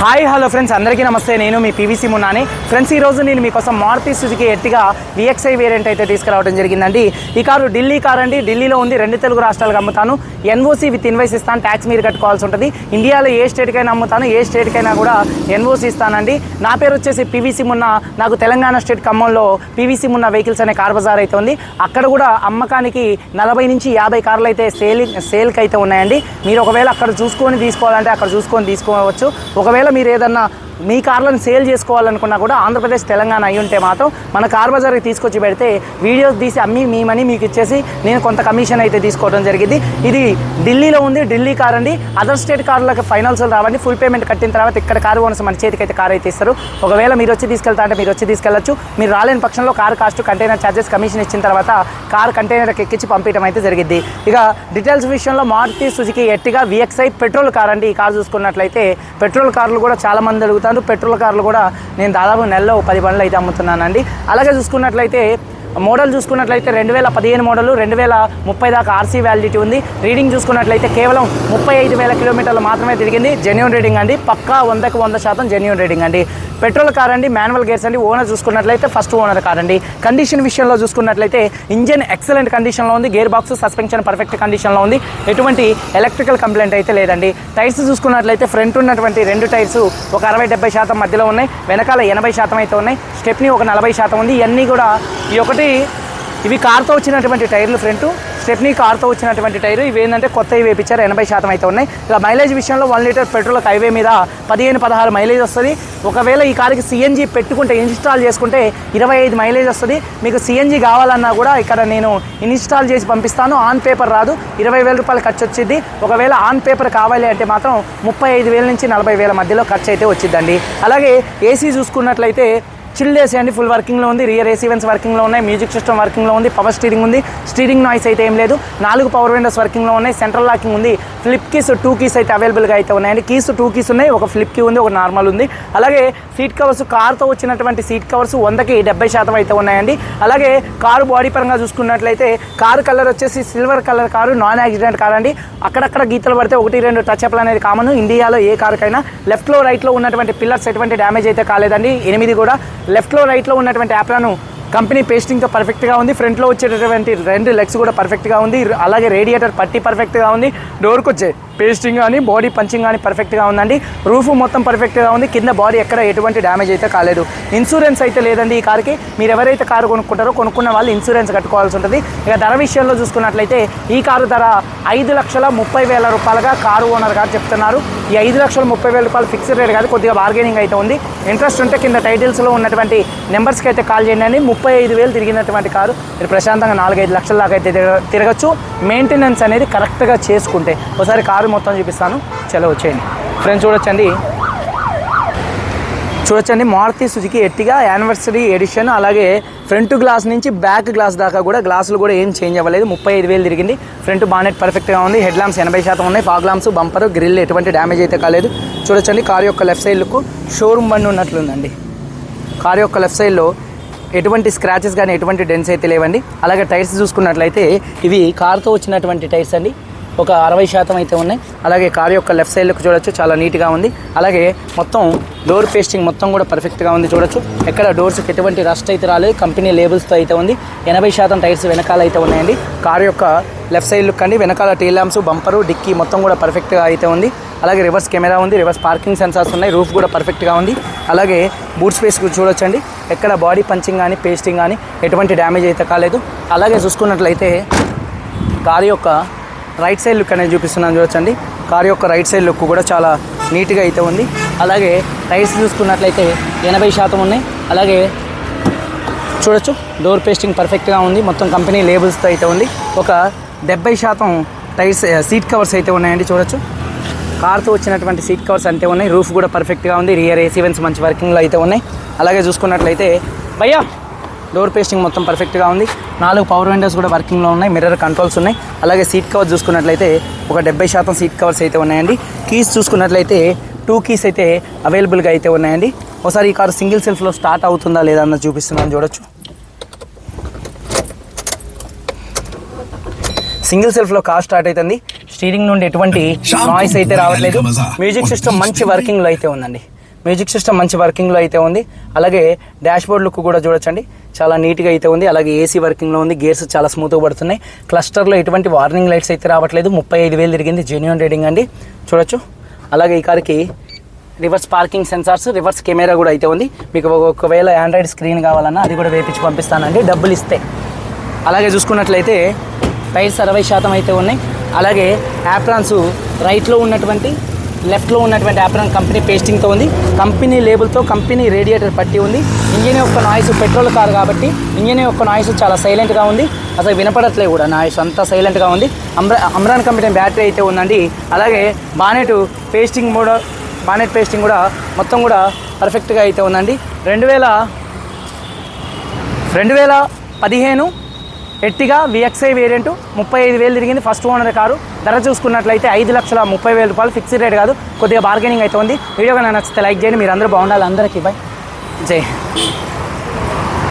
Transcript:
Hi hello friends. అందరికీ నమస్తే. నేను మీ పీవీసీ మున్నాని. ఫ్రెండ్స్ ఈ రోజు నేను మీకోసం Maruti Suzuki Ertiga VXI variant అయితే తీసుకురావడం జరిగిందండి. ఈ కారు ఢిల్లీ కార్ అండి ఢిల్లీలో ఉంది. రెండు తెలుగు రాష్ట్రాలకు అమ్ముతాను. ఎన్ఓసి విత్ ఇన్వైస్ ఇస్తాను. ట్యాక్స్ మీరు కట్టుకోవాల్సి ఉంటుంది. ఇండియాలో ఏ స్టేట్కైనా అమ్ముతాను. ఏ స్టేట్కైనా కూడా ఎన్ఓసి ఇస్తానండి. నా పేరు వచ్చేసి పీవీసీ మున్న. నాకు తెలంగాణ స్టేట్ ఖమ్మంలో పీవీసీ మున్న వెహికల్స్ అనే కార్ బజార్ అయితే ఉంది. అక్కడ కూడా అమ్మకానికి నలభై నుంచి యాభై కార్లు అయితే సేల్ సేల్కి అయితే ఉన్నాయండి. మీరు ఒకవేళ అక్కడ చూసుకొని తీసుకోవాలంటే అక్కడ చూసుకొని తీసుకోవచ్చు. ఒకవేళ మీరు ఏదన్నా మీ కార్లను సేల్ చేసుకోవాలనుకున్నా కూడా ఆంధ్రప్రదేశ్ తెలంగాణ అయి ఉంటే మాత్రం మన కార్ బజార్కి తీసుకొచ్చి పెడితే వీడియోస్ తీసి అమ్మి మీ మనీ మీకు ఇచ్చేసి నేను కొంత కమిషన్ అయితే తీసుకోవడం జరిగింది. ఇది ఢిల్లీలో ఉంది ఢిల్లీ కార్ అండి. అదర్ స్టేట్ కార్లకు ఫైనల్స్ రావండి. ఫుల్ పేమెంట్ కట్టిన తర్వాత ఇక్కడ కారు ఓనర్స్ మన చేతికి అయితే కార్ అయితే ఇస్తారు. ఒకవేళ మీరు వచ్చి తీసుకెళ్తా అంటే మీరు వచ్చి తీసుకెళ్ళచ్చు. మీరు రాలేని పక్షంలో car cost container charges commission ఇచ్చిన తర్వాత కార్ కంటైనర్కి ఎక్కించి పంపించడం అయితే జరిగింది. ఇక డీటెయిల్స్ విషయంలో Maruti Suzuki Ertiga VXI petrol car అండి. ఈ కార్ చూసుకున్నట్లయితే పెట్రోల్ కార్లు కూడా చాలా మంది చేస్తాను పెట్రోల్ కార్లు కూడా నేను దాదాపు నెలలో పది బండ్లు అయితే అమ్ముతున్నానండి. అలాగే చూసుకున్నట్లయితే మోడల్ చూసుకున్నట్లయితే రెండు వేల పదిహేను మోడల్ రెండు వేల ముప్పై దాకా ఆర్సీ వ్యాలిడిటీ ఉంది. రీడింగ్ చూసుకున్నట్లయితే కేవలం ముప్పై ఐదు వేల కిలోమీటర్లు మాత్రమే తిరిగింది. జెన్యున్ రీడింగ్ అండి. పక్కా వందకు వంద శాతం జెన్యున్ రీడింగ్ అండి. పెట్రోల్ కార్ అండి మాన్యువల్ గేర్స్ అండి. ఓనర్ చూసుకున్నట్లయితే ఫస్ట్ ఓనర్ కార్ అండి. కండిషన్ విషయంలో చూసుకున్నట్లయితే ఇంజన్ ఎక్సలెంట్ కండిషన్లో ఉంది. గేర్ బాక్స్ సస్పెన్షన్ పర్ఫెక్ట్ కండిషన్లో ఉంది. ఎటువంటి ఎలక్ట్రికల్ కంప్లైంట్ అయితే లేదండి. టైర్స్ చూసుకున్నట్లయితే ఫ్రంట్ ఉన్నటువంటి రెండు టైర్స్ ఒక అరవై డెబ్బై శాతం మధ్యలో ఉన్నాయి. వెనకాల ఎనభై శాతం అయితే ఉన్నాయి. స్టెప్ని ఒక నలభై శాతం ఉంది. ఇవన్నీ కూడా ఈ ఒకటి ఇవి కార్తో వచ్చినటువంటి టైర్లు ఫ్రంట్. స్టెప్నీ కార్తో వచ్చినటువంటి టైర్. ఇవి ఏంటంటే కొత్తవి వేపించారు ఎనభై శాతం అయితే ఉన్నాయి. ఇక మైలేజ్ విషయంలో వన్ లీటర్ పెట్రోల్ హైవే మీద పదిహేను పదహారు మైలేజ్ వస్తుంది. ఒకవేళ ఈ కార్కి సిఎన్జి పెట్టుకుంటే ఇన్స్టాల్ చేసుకుంటే ఇరవై ఐదు మైలేజ్ వస్తుంది. మీకు సిఎన్జి కావాలన్నా కూడా ఇక్కడ నేను ఇన్స్టాల్ చేసి పంపిస్తాను. ఆన్ పేపర్ రాదు. ఇరవై వేల రూపాయలు ఖర్చు వచ్చింది. ఒకవేళ ఆన్ పేపర్ కావాలి అంటే మాత్రం ముప్పై ఐదు వేల నుంచి నలభై వేల మధ్యలో ఖర్చు అయితే వచ్చిందండి. అలాగే ఏసీ చూసుకున్నట్లయితే చిల్డ్ ఏసీ అండి ఫుల్ వర్కింగ్లో ఉంది. రియర్ ఏసీ వెన్స్ వర్కింగ్లో ఉన్నాయి. మ్యూజిక్ సిస్టమ్ వర్కింగ్లో ఉంది. పవర్ స్టీరింగ్ ఉంది. స్టీరింగ్ నాయిస్ అయితే ఏం లేదు. నాలుగు పవర్ విండోస్ వర్కింగ్లో ఉన్నాయి. సెంట్రల్ లాకింగ్ ఉంది. ఫ్లిప్ కీస్ టూ కీస్ అయితే అవైలబుల్గా అయితే ఉన్నాయండి కీస్ టూ కీస్ ఉన్నాయి. ఒక ఫ్లిప్ కీ ఉంది ఒక నార్మల్ ఉంది. అలాగే సీట్ కవర్స్ కార్తో వచ్చినటువంటి సీట్ కవర్స్ వందకి డెబ్బై శాతం అయితే ఉన్నాయండి. అలాగే కారు బాడీ పరంగా చూసుకున్నట్లయితే కారు కలర్ వచ్చేసి silver colour car non accident car అండి. అక్కడక్కడ గీతలు పడితే ఒకటి రెండు టచ్ అప్లు అనేది కామన్. ఇండియాలో ఏ కారుకైనా లెఫ్ట్లో రైట్లో ఉన్నటువంటి పిల్లర్స్ ఎటువంటి డ్యామేజ్ అయితే కాలేదండి. ఎనిమిది కూడా లెఫ్ట్లో రైట్లో ఉన్నటువంటి యాప్లను కంపెనీ పేస్టింగ్తో పర్ఫెక్ట్గా ఉంది. ఫ్రంట్లో వచ్చేటటువంటి రెండు లెగ్స్ కూడా పర్ఫెక్ట్గా ఉంది. అలాగే రేడియేటర్ పట్టి పర్ఫెక్ట్గా ఉంది. డోర్కి వచ్చే పేస్టింగ్ కానీ బాడీ పంచింగ్ కానీ పర్ఫెక్ట్గా ఉందండి. రూఫ్ మొత్తం పర్ఫెక్ట్గా ఉంది. కింద బాడీ ఎక్కడ ఎటువంటి డ్యామేజ్ అయితే కాలేదు. ఇన్సూరెన్స్ అయితే లేదండి ఈ కార్కి. మీరు ఎవరైతే కారు కొనుక్కుంటారో కొనుక్కున్న వాళ్ళు ఇన్సూరెన్స్ కట్టుకోవాల్సి ఉంటుంది. ఇక ధర విషయంలో చూసుకున్నట్లయితే ఈ కారు ధర ఐదు లక్షల ముప్పై వేల రూపాయలుగా కారు ఓనర్ గారు చెప్తున్నారు. ఈ ఐదు లక్షల ముప్పై వేల రూపాయలు ఫిక్స్డ్ రేట్ కాదు కొద్దిగా బార్గెనింగ్ అయితే ఉంది. ఇంట్రెస్ట్ ఉంటే కింద టైటిల్స్లో ఉన్నటువంటి నెంబర్స్కి అయితే కాల్ చేయండి అండి. ముప్పై ఐదు వేలు తిరిగినటువంటి కారు. మీరు ప్రశాంతంగా నాలుగైదు లక్షల దాకా అయితే తిరగ- తిరగచ్చు. మెయింటెనెన్స్ అనేది కరెక్ట్గా చేసుకుంటే ఒకసారి కారు మొత్తం చూపిస్తాను. చలో వచ్చేయండి ఫ్రెండ్స్ చూడొచ్చండి. చూడొచ్చండి. మారుతి సుజుకి ఎట్టిగా యానివర్సరీ ఎడిషన్ అలాగే ఫ్రంట్ గ్లాస్ నుంచి బ్యాక్ గ్లాస్ దాకా కూడా గ్లాసులు కూడా ఏం చేంజ్ అవ్వలేదు. ముప్పై ఐదు వేలు తిరిగింది. ఫ్రంట్ బానెట్ పర్ఫెక్ట్గా ఉంది. హెడ్ ల్యాంప్స్ ఎనభై శాతం ఉన్నాయి. ఫాగ్ ల్యాంప్స్ బంపర్ గ్రిల్ ఎటువంటి డ్యామేజ్ అయితే కాలేదు. చూడొచ్చండి. కార్ యొక్క లెఫ్ట్ సైడ్ లుక్ షోరూమ్ బండి ఉన్నట్లుందండి కార్ యొక్క లెఫ్ట్ సైడ్లో ఎటువంటి స్క్రాచెస్ కానీ ఎటువంటి డెన్స్ అయితే లేవండి. అలాగే టైర్స్ చూసుకున్నట్లయితే ఇవి కార్తో వచ్చినటువంటి టైర్స్ అండి. ఒక అరవై శాతం అయితే ఉన్నాయి. అలాగే కార్ యొక్క లెఫ్ట్ సైడ్లోకి చూడొచ్చు చాలా నీట్గా ఉంది. అలాగే మొత్తం డోర్ పేస్టింగ్ మొత్తం కూడా పర్ఫెక్ట్గా ఉంది చూడొచ్చు. ఎక్కడ డోర్స్కి ఎటువంటి రస్ట్ అయితే రాలేదు కంపెనీ లేబుల్స్తో అయితే ఉంది. ఎనభై శాతం టైర్స్ వెనకాల అయితే ఉన్నాయండి. కార్ యొక్క లెఫ్ట్ సైడ్ లుక్ అండి. వెనకాల టీ ల్యాంప్స్ బంపరు డిక్కీ మొత్తం కూడా పర్ఫెక్ట్గా అయితే ఉంది. అలాగే రివర్స్ కెమెరా ఉంది. రివర్స్ పార్కింగ్ సెన్సార్స్ ఉన్నాయి. రూఫ్ కూడా పర్ఫెక్ట్గా ఉంది. అలాగే బూట్ స్పేస్ చూడొచ్చండి. ఎక్కడ బాడీ పంచింగ్ కానీ పేస్టింగ్ కానీ ఎటువంటి డ్యామేజ్ అయితే కాలేదు. అలాగే చూసుకున్నట్లయితే కార్ యొక్క రైట్ సైడ్ లుక్ అనేది చూపిస్తున్నాను చూడొచ్చండి. కార్ యొక్క రైట్ సైడ్ లుక్ కూడా చాలా నీట్గా అయితే ఉంది. అలాగే టైర్స్ చూసుకున్నట్లయితే ఎనభై శాతం ఉన్నాయి. అలాగే చూడొచ్చు డోర్ పేస్టింగ్ పర్ఫెక్ట్గా ఉంది. మొత్తం కంపెనీ లేబుల్స్తో అయితే ఉంది. ఒక డెబ్బై శాతం టైర్స్ సీట్ కవర్స్ అయితే ఉన్నాయండి చూడొచ్చు. కార్తో వచ్చినటువంటి సీట్ కవర్స్ అంతే ఉన్నాయి. రూఫ్ కూడా పర్ఫెక్ట్గా ఉంది. రియర్ ఏసీ వెన్స్ మంచి వర్కింగ్లో అయితే ఉన్నాయి. అలాగే చూసుకున్నట్లయితే భయ్యా డోర్ పేస్టింగ్ మొత్తం పర్ఫెక్ట్గా ఉంది. నాలుగు పవర్ విండోస్ కూడా వర్కింగ్లో ఉన్నాయి. మిర్రర్ కంట్రోల్స్ ఉన్నాయి. అలాగే సీట్ కవర్స్ చూసుకున్నట్లయితే ఒక డెబ్బై శాతం సీట్ కవర్స్ అయితే ఉన్నాయండి. కీస్ చూసుకున్నట్లయితే టూ కీస్ అయితే అవైలబుల్గా అయితే ఉన్నాయండి. ఒకసారి ఈ కారు సింగిల్ సెల్ఫ్లో స్టార్ట్ అవుతుందా లేదా అన్నది చూపిస్తున్నాను చూడొచ్చు. సింగిల్ సెల్ఫ్లో కార్ స్టార్ట్ అవుతుంది స్టీరింగ్ నుండి ఎటువంటి నాయిస్ అయితే రావట్లేదు. మ్యూజిక్ సిస్టమ్ మంచి వర్కింగ్లో అయితే ఉందండి. మ్యూజిక్ సిస్టమ్ మంచి వర్కింగ్లో అయితే ఉంది. అలాగే డాష్ బోర్డ్ లుక్ కూడా చూడొచ్చండి. చాలా నీట్గా అయితే ఉంది. అలాగే ఏసీ వర్కింగ్లో ఉంది. గేర్స్ చాలా స్మూత్గా పడుతున్నాయి. క్లస్టర్లో ఎటువంటి వార్నింగ్ లైట్స్ అయితే రావట్లేదు. ముప్పై ఐదు వేలు తిరిగింది. జెన్యున్ రేటింగ్ అండి. చూడొచ్చు. అలాగే ఈ కార్కి reverse parking sensors reverse camera కూడా అయితే ఉంది. మీకు ఒకవేళ ఆండ్రాయిడ్ స్క్రీన్ కావాలన్నా అది కూడా వేపించి పంపిస్తానండి. డబ్బులు ఇస్తే. అలాగే చూసుకున్నట్లయితే టైర్స్ అరవై శాతం అయితే ఉన్నాయి. అలాగే యాప్రాన్స్ రైట్లో ఉన్నటువంటి లెఫ్ట్లో ఉన్నటువంటి యాప్రాన్ కంపెనీ పేస్టింగ్తో ఉంది. కంపెనీ లేబుల్తో కంపెనీ రేడియేటర్ పట్టి ఉంది. ఇంజిన్ యొక్క నాయిస్ పెట్రోల్ కారు కాబట్టి ఇంజిన్ యొక్క నాయిస్ చాలా సైలెంట్గా ఉంది. అసలు వినపడట్లేదు కూడా నాయిస్ అంతా సైలెంట్గా ఉంది. అమ్రా అమ్రాన్ కంపెనీ బ్యాటరీ అయితే ఉందండి. అలాగే బానెట్ పేస్టింగ్ కూడా బానెట్ పేస్టింగ్ కూడా మొత్తం కూడా పర్ఫెక్ట్గా అయితే ఉందండి. రెండు వేల రెండు వేల పదిహేను ఎట్టిగా విఎక్స్ఐ వేరియంట్ ముప్పై ఐదు వేలు తిరిగింది ఫస్ట్ ఓనర్ కారు. ధర చూసుకున్నట్లయితే ఐదు లక్షల ముప్పై వేల రూపాయలు ఫిక్స్డ్ రేట్ కాదు. కొద్దిగా బార్గెనింగ్ అయితే ఉంది. వీడియో కానీ నచ్చితే లైక్ చేయండి. మీరు అందరూ బాగుండాలి. అందరికీ బాయ్ జై